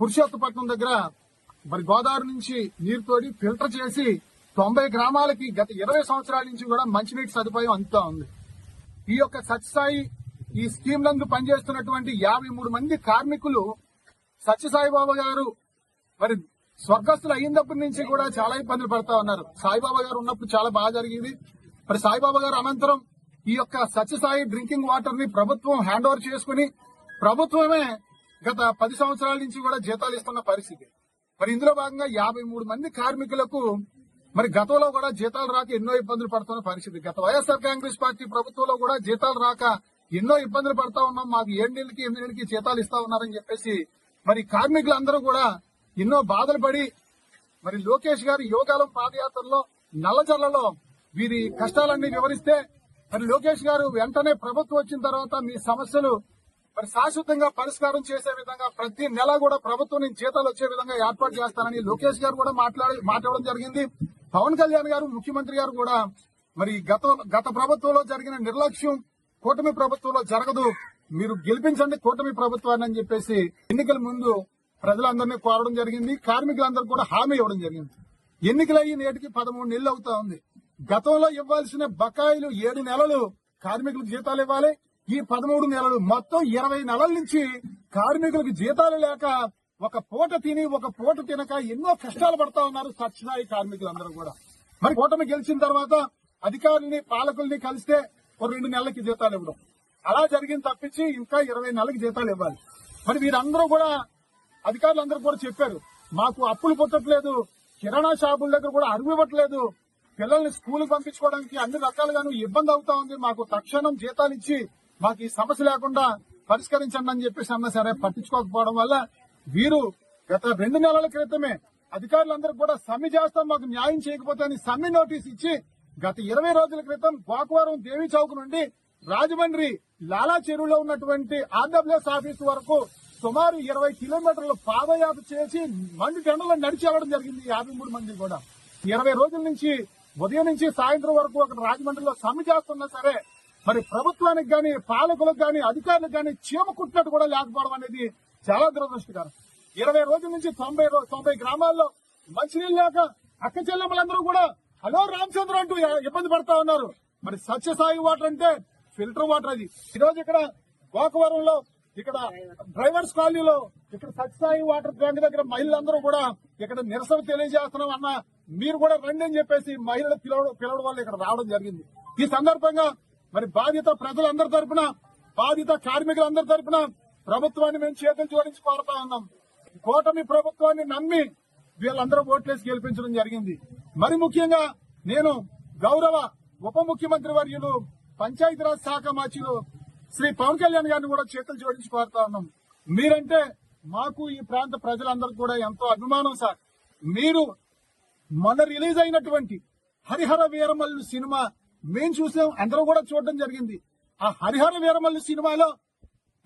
పురుషోత్తపట్నం దగ్గర మరి గోదావరి నుంచి నీరు తోడి ఫిల్టర్ చేసి తొంభై గ్రామాలకి గత ఇరవై సంవత్సరాల నుంచి కూడా మంచినీటి సదుపాయం అందుతా ఉంది. ఈ యొక్క సత్యసాయి ఈ స్కీమ్ నందు పనిచేస్తున్నటువంటి యాభై మూడు మంది కార్మికులు సత్యసాయిబాబా గారు మరి స్వర్గస్థులు అయినప్పటి నుంచి కూడా చాలా ఇబ్బందులు పడతా ఉన్నారు. సాయిబాబా గారు ఉన్నప్పుడు చాలా బాగా జరిగింది. మరి సాయిబాబా గారు అనంతరం ఈ యొక్క సత్యసాయి డ్రింకింగ్ వాటర్ని ప్రభుత్వం హ్యాండ్ ఓవర్ చేసుకుని ప్రభుత్వమే గత పది సంవత్సరాల నుంచి కూడా జీతాలు ఇస్తున్న పరిస్థితి. మరి ఇందులో భాగంగా యాభై మూడు మంది కార్మికులకు మరి గతంలో కూడా జీతాలు రాక ఎన్నో ఇబ్బందులు పడుతున్న పరిస్థితి. గత వైఎస్ఆర్ కాంగ్రెస్ పార్టీ ప్రభుత్వంలో కూడా జీతాలు రాక ఎన్నో ఇబ్బందులు పడతా ఉన్నాం. మాకు ఏడు నెలలకి ఎనిమిది నెలలకి జీతాలు ఇస్తా ఉన్నారని చెప్పేసి మరి కార్మికులందరూ కూడా ఎన్నో బాధలు పడి మరి లోకేష్ గారి యోగాలం పాదయాత్రలో నల్లజల్లలో వీరి కష్టాలన్నీ వివరిస్తే మరి లోకేష్ గారు వెంటనే ప్రభుత్వం వచ్చిన తర్వాత మీ సమస్యలు మరి శాశ్వతంగా పరిష్కారం చేసే విధంగా ప్రతి నెల కూడా ప్రభుత్వం నుంచి జీతాలు వచ్చే విధంగా ఏర్పాటు చేస్తానని లోకేష్ గారు కూడా మాట్లాడి మాట్లాడడం జరిగింది. పవన్ కళ్యాణ్ గారు ముఖ్యమంత్రి గారు కూడా మరి గత గత ప్రభుత్వంలో జరిగిన నిర్లక్ష్యం కూటమి ప్రభుత్వంలో జరగదు. మీరు గెలిపించండి కూటమి ప్రభుత్వాన్ని అని చెప్పేసి ఎన్నికల ముందు ప్రజలందరినీ కోరడం జరిగింది. కార్మికులందరూ కూడా హామీ ఇవ్వడం జరిగింది. ఎన్నికలయ్యి నేటికి పదమూడు నెలలు అవుతా ఉంది. గతంలో ఇవ్వాల్సిన బకాయిలు ఏడు నెలలు కార్మికులకు జీతాలు ఇవ్వాలి. ఈ పదమూడు నెలలు మొత్తం ఇరవై నెలల నుంచి కార్మికులకు జీతాలు లేక ఒక పూట తిని ఒక పూట తినక ఎన్నో కష్టాలు పడతా ఉన్నారు సత్యసాయి కార్మికులందరూ కూడా. మరి కూటమి గెలిచిన తర్వాత అధికారుల్ని పాలకుల్ని కలిస్తే ఒక రెండు నెలలకి జీతాలు ఇవ్వడం. అలా జరిగింది తప్పించి ఇంకా ఇరవై నెలలకి జీతాలు ఇవ్వాలి. మరి వీరందరూ కూడా అధికారులందరూ కూడా చెప్పారు మాకు అప్పులు పుట్టట్లేదు కిరాణా షాపుల దగ్గర కూడా అరుగు ఇవ్వట్లేదు పిల్లల్ని స్కూల్ పంపించుకోవడానికి అన్ని రకాలుగాను ఇబ్బంది అవుతా ఉంది మాకు తక్షణం జీతాలు ఇచ్చి మాకు ఈ సమస్య లేకుండా పరిష్కరించండి అని చెప్పేసి అన్నా సరే పట్టించుకోకపోవడం వల్ల వీరు గత రెండు నెలల క్రితమే అధికారులందరూ కూడా సమ్మె చేస్తాం మాకు న్యాయం చేయకపోతే అని సమ్మె నోటీస్ ఇచ్చి గత ఇరవై రోజుల క్రితం గోకవరం దేవి చౌక్ నుండి రాజమండ్రి లాలా చెరువులో ఉన్నటువంటి ఆంధ్రప్రదేశ్ ఆఫీస్ వరకు సుమారు ఇరవై కిలోమీటర్లు పాదయాత్ర చేసి మండి టెండలో నడిచి జరిగింది యాభై మూడు మంది కూడా. ఇరవై రోజుల నుంచి ఉదయం నుంచి సాయంత్రం వరకు ఒక రాజమండ్రిలో సమ్మె చేస్తున్నా సరే మరి ప్రభుత్వానికి కానీ పాలకులకు కానీ అధికారులకు కానీ చీమ కుట్టినట్టు కూడా లేకపోవడం అనేది చాలా దురదృష్టకరం. ఇరవై రోజుల నుంచి తొంభై తొంభై గ్రామాల్లో మంచినీళ్ళు లేక అక్క చెల్లెమ్మలందరూ కూడా హలో రామచంద్ర అంటూ ఇబ్బంది పడతా ఉన్నారు. మరి సత్యసాయి వాటర్ అంటే ఫిల్టర్ వాటర్ అది. ఈ రోజు ఇక్కడ గోకవరంలో ఇక్కడ డ్రైవర్స్ కాలనీలో ఇక్కడ సత్యసాయి వాటర్ ట్యాంక్ దగ్గర మహిళలందరూ కూడా ఇక్కడ నిరసన తెలియజేస్తున్నాం అన్న మీరు కూడా రండి అని చెప్పేసి మహిళలు పిలవడం పిలవడం వల్ల ఇక్కడ రావడం జరిగింది. ఈ సందర్భంగా మరి బాధిత ప్రజలందరి తరపున బాధిత కార్మికులందరి తరపున ప్రభుత్వాన్ని మేము చేతులు జోడించి కోరుతా ఉన్నాం. కూటమి ప్రభుత్వాన్ని నమ్మి వీళ్ళందరూ ఓట్లేసి గెలిపించడం జరిగింది. మరి ముఖ్యంగా నేను గౌరవ ఉప ముఖ్యమంత్రి వర్యులు పంచాయతీరాజ్ శాఖ మంత్రులు శ్రీ పవన్ కళ్యాణ్ గారిని కూడా చేతులు జోడించి కోరుతా ఉన్నాం. మీరంటే మాకు ఈ ప్రాంత ప్రజలందరికీ కూడా ఎంతో అభిమానం సార్. మీరు మొన్న రిలీజ్ అయినటువంటి హరిహర వీరమల్లు సినిమా మేము చూసాం అందరూ కూడా చూడడం జరిగింది. ఆ హరిహర వీరమల్లు సినిమాలో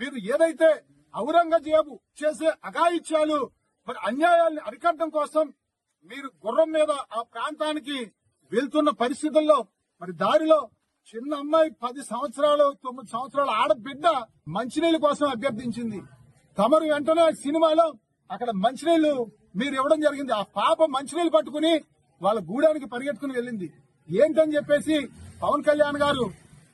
మీరు ఏదైతే ఔరంగజేబు చేసే అఘాయిత్యాలు మరి అన్యాయాల్ని అరికట్టడం కోసం మీరు గుర్రం మీద ఆ ప్రాంతానికి వెళ్తున్న పరిస్థితుల్లో మరి దారిలో చిన్న అమ్మాయి పది సంవత్సరాలు తొమ్మిది సంవత్సరాల ఆడబిడ్డ మంచినీళ్ళ కోసం అభ్యర్థించింది. తమరు వెంటనే ఆ సినిమాలో అక్కడ మంచినీళ్ళు మీరు ఇవ్వడం జరిగింది. ఆ పాప మంచినీళ్ళు పట్టుకుని వాళ్ళ గూడానికి పరిగెట్టుకుని వెళ్ళింది. ఏంటని చెప్పేసి పవన్ కళ్యాణ్ గారు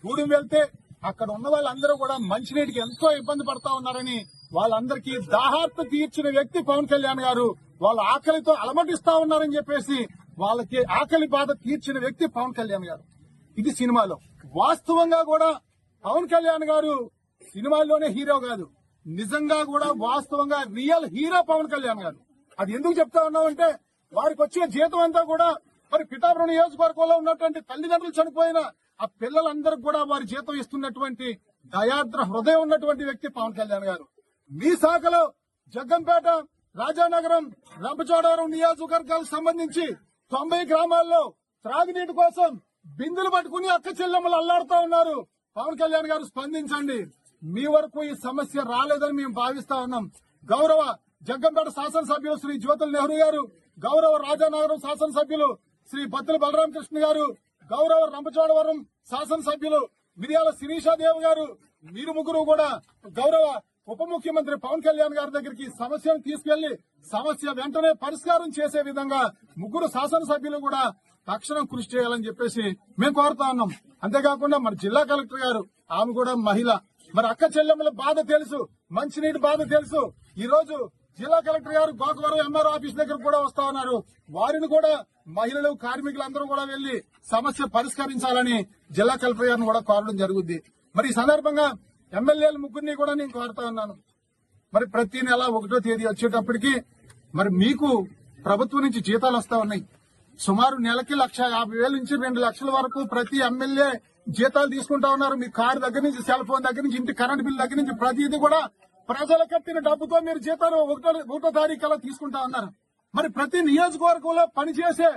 గూడెం వెళ్తే అక్కడ ఉన్న వాళ్ళందరూ కూడా మంచినీటికి ఎంతో ఇబ్బంది పడతా ఉన్నారని వాళ్ళందరికీ దాహార్త తీర్చిన వ్యక్తి పవన్ కళ్యాణ్ గారు వాళ్ళ ఆకలితో అలమటిస్తా ఉన్నారని చెప్పేసి వాళ్ళకి ఆకలి బాధ తీర్చిన వ్యక్తి పవన్ కళ్యాణ్ గారు. ఇది సినిమాలో. వాస్తవంగా కూడా పవన్ కళ్యాణ్ గారు సినిమాల్లోనే హీరో కాదు. నిజంగా కూడా వాస్తవంగా రియల్ హీరో పవన్ కళ్యాణ్ గారు. అది ఎందుకు చెప్తా ఉన్నామంటే వారికి వచ్చిన జీతం అంతా కూడా మరి పిఠాపురం నియోజకవర్గంలో ఉన్నటువంటి తల్లిదండ్రులు చనిపోయిన ఆ పిల్లలందరికి కూడా వారి జీతం ఇస్తున్నటువంటి దయాద్ర హృదయం ఉన్నటువంటి వ్యక్తి పవన్ కళ్యాణ్ గారు. మీ శాఖలో జగ్గంపేట రాజానగరం రంపచోడవరం నియోజకవర్గాలకు సంబంధించి తొంభై గ్రామాల్లో త్రాగునీటి కోసం బిందులు పట్టుకుని అక్క చెల్లెమ్మలు అల్లాడుతా ఉన్నారు. పవన్ కళ్యాణ్ గారు స్పందించండి. మీ వరకు ఈ సమస్య రాలేదని మేము భావిస్తా ఉన్నాం. గౌరవ జగ్గంపేట శాసనసభ్యులు శ్రీ జ్యోతుల నెహ్రూ గారు గౌరవ రాజానగరం శాసనసభ్యులు శ్రీ బద్దల బలరామకృష్ణ గారు గౌరవ రంపచోడవరం శాసనసభ్యులు మిరియాల శిరీషాదేవి గారు మీరు ముగ్గురు కూడా గౌరవ ఉప ముఖ్యమంత్రి పవన్ కళ్యాణ్ గారి దగ్గరికి సమస్యను తీసుకెళ్ళి సమస్య వెంటనే పరిష్కారం చేసే విధంగా ముగ్గురు శాసనసభ్యులు కూడా తక్షణం కృషి చేయాలని చెప్పేసి మేము కోరుతా ఉన్నాం. అంతేకాకుండా మన జిల్లా కలెక్టర్ గారు ఆమె కూడా మహిళ. మరి అక్క చెల్లెమ్మల బాధ తెలుసు మంచినీటి బాధ తెలుసు. ఈ రోజు జిల్లా కలెక్టర్ గారు గోకవరం ఎంఆర్ ఆఫీస్ దగ్గర కూడా వస్తా ఉన్నారు. వారిని కూడా మహిళలు కార్మికులందరూ కూడా వెళ్ళి సమస్య పరిష్కరించాలని జిల్లా కలెక్టర్ గారిని కూడా కోరడం జరుగుద్ది. మరి ఈ సందర్భంగా ఎమ్మెల్యేలు ముగ్గురిని కూడా నేను కోరుతా ఉన్నాను. మరి ప్రతి నెల ఒకటో తేదీ వచ్చేటప్పటికి మరి మీకు ప్రభుత్వం నుంచి జీతాలు వస్తా ఉన్నాయి. సుమారు నెలకి లక్ష యాభై వేల నుంచి రెండు లక్షల వరకు ప్రతి ఎమ్మెల్యే జీతాలు తీసుకుంటా ఉన్నారు. మీ కారు దగ్గర నుంచి సెల్ ఫోన్ దగ్గర నుంచి ఇంటి కరెంట్ బిల్ దగ్గర నుంచి ప్రతిదీ కూడా ప్రజల కట్టిన డబ్బుతో మీరు జీతాలు ఒకటో ఒకటో తారీఖు అలా తీసుకుంటా ఉన్నారు. మరి ప్రతి నియోజకవర్గంలో పనిచేసే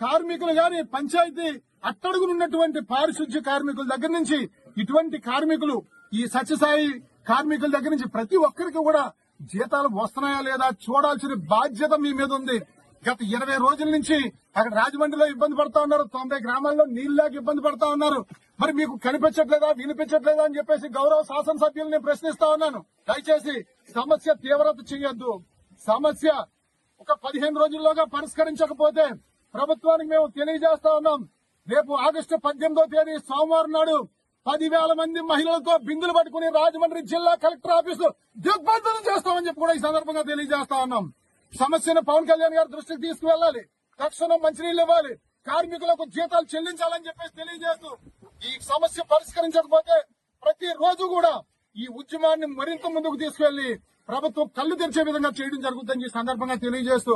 కార్మికులు గాని పంచాయతీ అట్టడుగునున్నటువంటి పారిశుద్ధ్య కార్మికుల దగ్గర నుంచి ఇటువంటి కార్మికులు ఈ సత్యసాయి కార్మికుల దగ్గర నుంచి ప్రతి ఒక్కరికి కూడా జీతాలు వస్తున్నాయా లేదా చూడాల్సిన బాధ్యత మీ మీద ఉంది. గత ఇరవై రోజుల నుంచి అక్కడ రాజమండ్రిలో ఇబ్బంది పడతా ఉన్నారు. తొంభై గ్రామాల్లో నీళ్ళకి ఇబ్బంది పడతా ఉన్నారు. మరి మీకు కనిపించట్లేదా వినిపించట్లేదా అని చెప్పేసి గౌరవ శాసనసభ్యుల్ని ప్రశ్నిస్తా ఉన్నాను. దయచేసి సమస్య తీవ్రత చేయొద్దు. సమస్య ఒక పదిహేను రోజుల్లోగా పరిష్కరించకపోతే ప్రభుత్వానికి మేము తెలియజేస్తా ఉన్నాం. రేపు ఆగస్టు పద్దెనిమిదో తేదీ సోమవారం నాడు పదివేల మంది మహిళలతో బిందులు పట్టుకుని రాజమండ్రి జిల్లా కలెక్టర్ ఆఫీసు దిగ్బంధనం చేస్తామని చెప్పి కూడా ఈ సందర్భంగా తెలియజేస్తా ఉన్నాం. సమస్యను పవన్ కళ్యాణ్ గారి దృష్టికి తీసుకువెళ్ళాలి. తక్షణం మంచినీళ్ళు ఇవ్వాలి. కార్మికులకు జీతాలు చెల్లించాలని చెప్పేసి తెలియజేస్తూ ఈ సమస్య పరిష్కరించకపోతే ప్రతి రోజు కూడా ఈ ఉద్యమాన్ని మరింత ముందుకు తీసుకెళ్ళి ప్రభుత్వం కళ్ళు తెరిచే విధంగా చేయడం జరుగుతుందని ఈ సందర్భంగా తెలియజేస్తూ